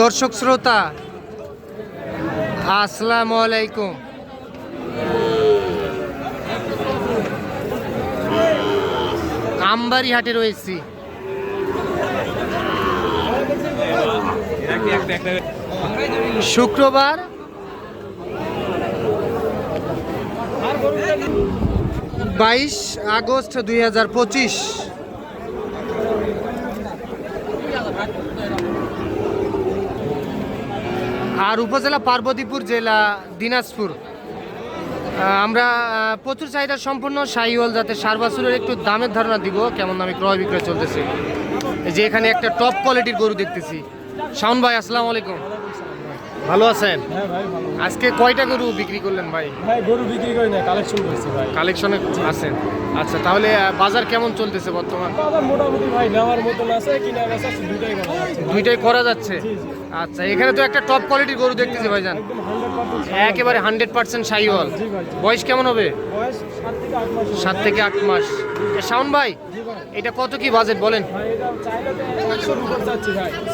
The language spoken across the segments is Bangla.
দর্শক শ্রোতা আসসালামু আলাইকুম। আমবাড়ি হাটে রয়েছি। শুক্রবার। বাইশ আগস্ট দুই হাজার পঁচিশ। আর উপজেলা পার্বতীপুর জেলা দিনাজপুর। আমরা প্রচুর চাহিদা সম্পন্ন শাহিওয়াল যাতে সার বাছুরের একটু দামের ধারণা দিব, কেমন দামে ক্রয় বিক্রয় চলতেছে। যে এখানে একটা টপ কোয়ালিটির গরু দেখতেছি। শাওন ভাই আসসালামু আলাইকুম। ভালো আছেন? হ্যাঁ আজকে কয়টা গরু বিক্রি করলেন ভাই? ভাই গরু বিক্রি করি না কালেকশন করছি ভাই। কালেকশনে আছেন। আচ্ছা তাহলে বাজার কেমন চলতেছে বর্তমান? বাজার মোটামুটি ভাই নেওয়ার মতন আছে কিনা আছে দুটাই করা যাচ্ছে। দুইটাই করা যাচ্ছে। আচ্ছা এখানে তো একটা টপ কোয়ালিটির গরু দেখতেছি ভাইজান। একেবারে হান্ড্রেড পার্সেন্ট শাহিওয়াল জি বয়স কেমন হবে? বয়স সাত থেকে আট মাস। শাওন ভাই। এটা কত কি বাজেট বলেন? ভাই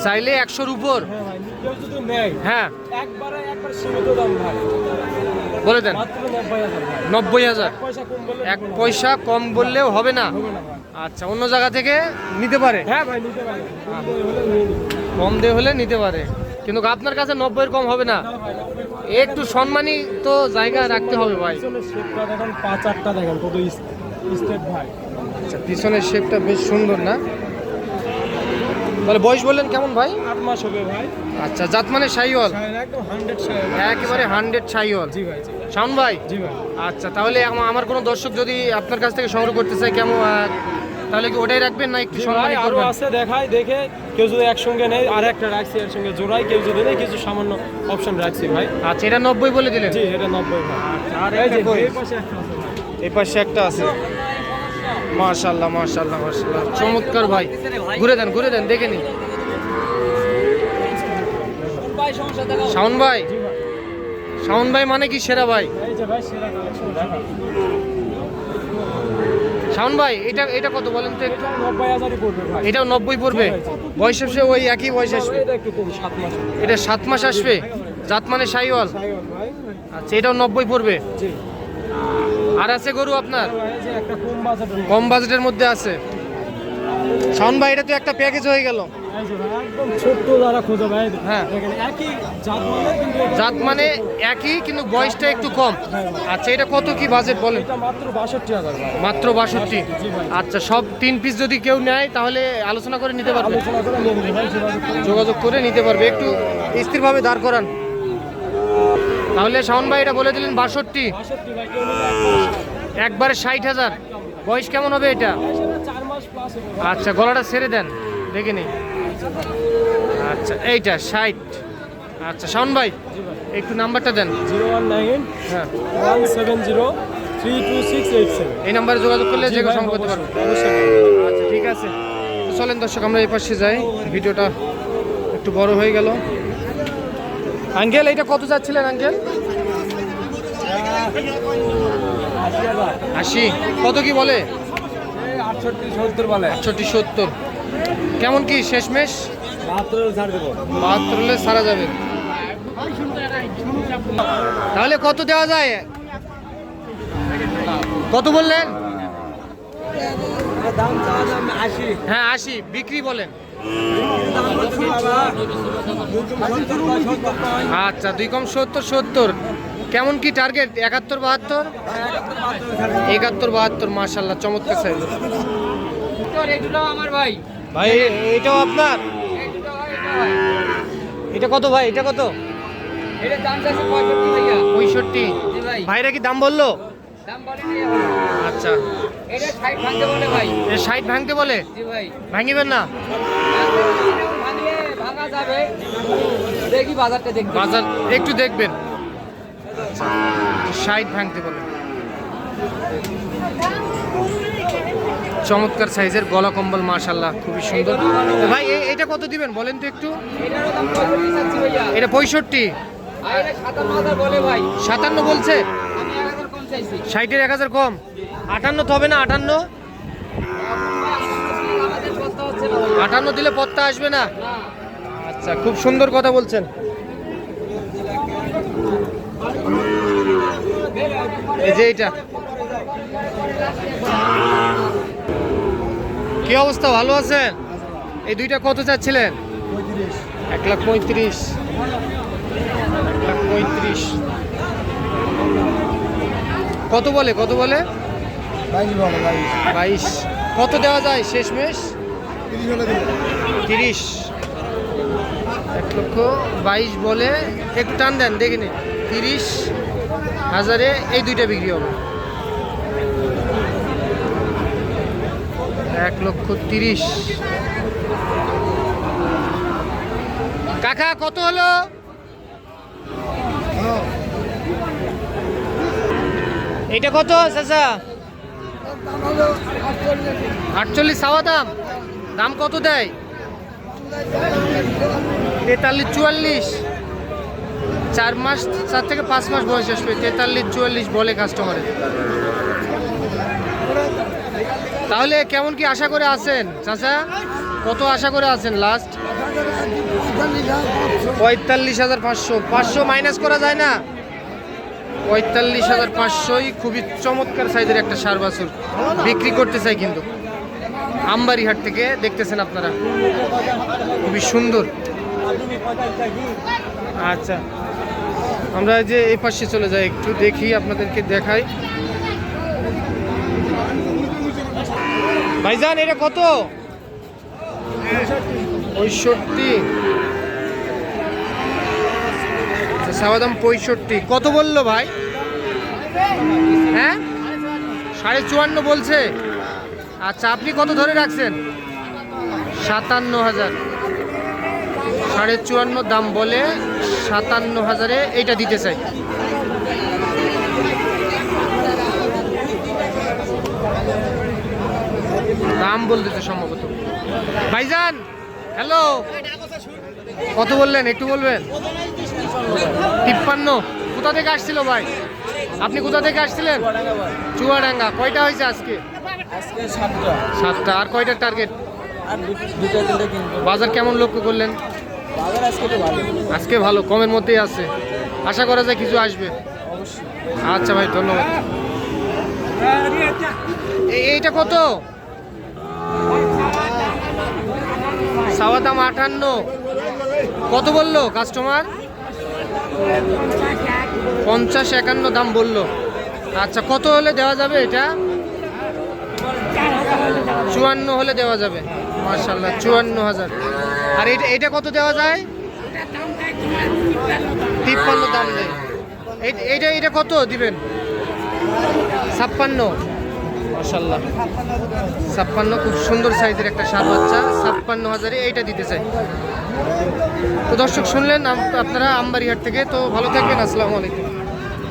চাইলে একশোর উপর। হ্যাঁ। বলে দেন। নব্বই হাজার। এক পয়সা কম বললেও হবে না। আচ্ছা অন্য জায়গা থেকে নিতে পারে? হ্যাঁ ভাই নিতে পারে। কম দিয়ে হলে নিতে পারে। কিন্তু আপনার কাছে নব্বইয়ের কম হবে না। একটু সম্মানী তো জায়গা রাখতে হবে ভাই। দেখেন পাঁচ আটটা দেখেন কত স্টেট ভাই। আচ্ছা পিছনের শেপটা বেশ সুন্দর না? তাহলে বয়স বললেন কেমন ভাই? আট মাস হবে ভাই। আচ্ছা জাত মানে সাহেব একদম হান্ড্রেড একেবারে হান্ড্রেড শাহিওয়াল। জি ভাই শাওন ভাই? জি ভাই। আচ্ছা তাহলে আমার কোনো দর্শক যদি আপনার কাছ থেকে সংগ্রহ করতে চায় কেমন তাহলে কি ওটাই রাখবেন না একটু সম্মানী আরও আছে দেখাই দেখে কেউ যদি একসঙ্গে নেয় আর একটা রাখছি এর সঙ্গে জোড়াই কেউ যদি নেয় কিছু সামান্য অপশন রাখছি ভাই। আচ্ছা এটা নব্বই বলে দিলেন? জি এটা নব্বই ভাই। আর এই পাশে একটা আছে। এই পাশে একটা আছে। মাশাল্লাহ মাশাল্লাহ মাশাল্লাহ চমৎকার ভাই। ঘুরে দেন ঘুরে দেন, দেখে নি শাওন ভাই। শাওন ভাই মানে কি সেরা ভাই? শাওন ভাই, এটা এটা কত বলেন তো একটু? এটাও নব্বই পড়বে। বয়স আসবে ওই একই বয়স আসবে। এটা সাত মাস আসবে। জাত মানে সাইওয়াল আচ্ছা এটাও নব্বই পড়বে। আর আছে গরু আপনার? কম বাজেটের মধ্যে। আছে। শাওন ভাই এটা তো একটা প্যাকেজ হয়ে গেল। ছোট্ট যারা খোঁজে ভাই হ্যাঁ। একই জাত মানে মানে একই কিন্তু বয়সটা একটু কম। আচ্ছা এটা কত কি বাজেট বলেন? মাত্র বাষট্টি হাজার মাত্র বাষট্টি? আচ্ছা সব তিন পিস যদি কেউ নেয় তাহলে আলোচনা করে নিতে পারবে। যোগাযোগ করে নিতে পারবে। একটু স্থিরভাবে দাঁড় করান। তাহলে শাওন ভাই এটা বলে দিলেন বাষট্টি। একবারে ষাট হাজার। বয়স কেমন হবে এটা? চার মাস প্লাস আচ্ছা গলাটা ছেড়ে দেন। দেখে নিই। আচ্ছা এইটা ষাট। আচ্ছা শাওন ভাই একটু নাম্বারটা দেন। জিরো ওয়ান নাইন হ্যাঁ। One seven zero three two six eight seven. এই নাম্বারে যোগাযোগ করলে যে সংগ্রহ করতে পারব। আচ্ছা ঠিক আছে। চলেন দর্শক আমরা এই পাশে যাই। ভিডিওটা একটু বড় হয়ে গেল। আঙ্কেল এইটা কত যাচ্ছিলেন আঙ্কেল আশি। কত কি বলে? আটষট্টি সত্তর কেমন কি, শেষমেশ? ছাড় বাহাত্তর হলে সারা যাবে। তাহলে কত দেওয়া যায়? কত বললেন? হ্যাঁ আশি। বিক্রি বলেন। আচ্ছা দুই কম সত্তর সত্তর। কেমন কি টার্গেট একাত্তর বাহাত্তর? একাত্তর বাহাত্তর মার্শাল্লাহ চমৎকার সাইজ আমার ভাই ভাই এটাও আপনার? এটা কত ভাই? এটা কত? পঁয়ষট্টি। ভাইরা কি দাম বলল। আচ্ছা। এটা ষাট ভাঙতে বলে ভাঙিবেন না? দেখি বাজারটা বাজার একটু দেখবেন। ষাট ভাঙতে বলে। চমৎকার সাইজের গলা কম্বল মাশাল্লাহ খুবই সুন্দর। ভাই এটা কত দিবেন বলেন তো একটু? এটা পঁয়ষট্টি? সাতান্ন বলছে আমি এক হাজার কম চাইছি ষাটের এক হাজার কম। আটান্ন তো হবে না, আটান্ন। আটান্ন দিলে পত্তা আসবে না? আচ্ছা খুব সুন্দর কথা বলছেন। এই যে এইটা। কি অবস্থা, ভালো আছেন? এই দুইটা কত চাচ্ছিলেন? এক লাখ পঁয়ত্রিশ। এক লাখ পঁয়ত্রিশ। কত বলে কত বলে? বাইশ কত দেওয়া যায় শেষমেশ? তিরিশ এক লক্ষ বাইশ বলে একটু টান দেন দেখে নিন। তিরিশ হাজারে এই দুইটা বিক্রি হবে। এক লক্ষ তিরিশ। কাকা কত হলো এটা কত, চাচা? আটচল্লিশ চাওয়া দাম। দাম কত দেয়? তেতাল্লিশ চুয়াল্লিশ। চার মাস, চার থেকে পাঁচ মাস বয়স আসবে। তেতাল্লিশ চুয়াল্লিশ বলে কাস্টমারে তাহলে কেমন কি আশা করে আছেন, চাচা? কত আশা করে আছেন লাস্ট পঁয়তাল্লিশ হাজার পাঁচশো। পাঁচশো মাইনাস করা যায় না? পঁয়তাল্লিশ হাজার পাঁচশোই খুবই চমৎকার সাইজের একটা সার বাছুর বিক্রি করতে চাই কিন্তু। আমবাড়িহাট থেকে দেখতেছেন আপনারা। খুবই সুন্দর। আচ্ছা। আমরা যে এই পাশে চলে যাই, একটু দেখি আপনাদেরকে দেখাই। ভাইজান, এটা কত? পঁয়ষট্টি। আচ্ছা, চাওয়া দাম পঁয়ষট্টি। কত বলল ভাই? হ্যাঁ? সাড়ে চুয়ান্ন বলছে। আচ্ছা আপনি কত ধরে রাখছেন? সাতান্ন হাজার। সাড়ে চুয়ান্ন দাম বলে সাতান্ন হাজারে এইটা দিতে চাই। দাম বলতেছে সম্ভবত। ভাইজান হ্যালো? কত বললেন একটু বলবেন? তিপ্পান্ন। কোথা থেকে আসছিল ভাই? আপনি কোথা থেকে আসছিলেন? চুয়াডাঙ্গা। কয়টা হয়েছে আজকে? সাতটা। আর কয়টা টার্গেট বাজার কেমন লক্ষ্য করলেন? আজকে ভালো। কমের মধ্যেই আছে। আশা করা যায় কিছু আসবে। আচ্ছা ভাই ধন্যবাদ। এইটা কত? সাওয়া দাম আটান্ন। কত বলল কাস্টমার পঞ্চাশ একান্ন দাম বলল। আচ্ছা কত হলে দেওয়া যাবে এটা? চুয়ান্ন হলে দেওয়া যাবে। মার্শাল্লাহ চুয়ান্ন হাজার। আর এটা এটা কত দেওয়া যায়? তিপ্পান্ন দাম এই- এইটা এটা কত দিবেন? ছাপ্পান্ন। মাশাল্লাহ ছাপ্পান্ন খুব সুন্দর সাইজের একটা সার বাচ্চা। ছাপ্পান্ন হাজারে এইটা দিতে চাই। তো দর্শক শুনলেন আপনারা আমবাড়িহাট থেকে। তো ভালো থাকবেন আসসালামু আলাইকুম।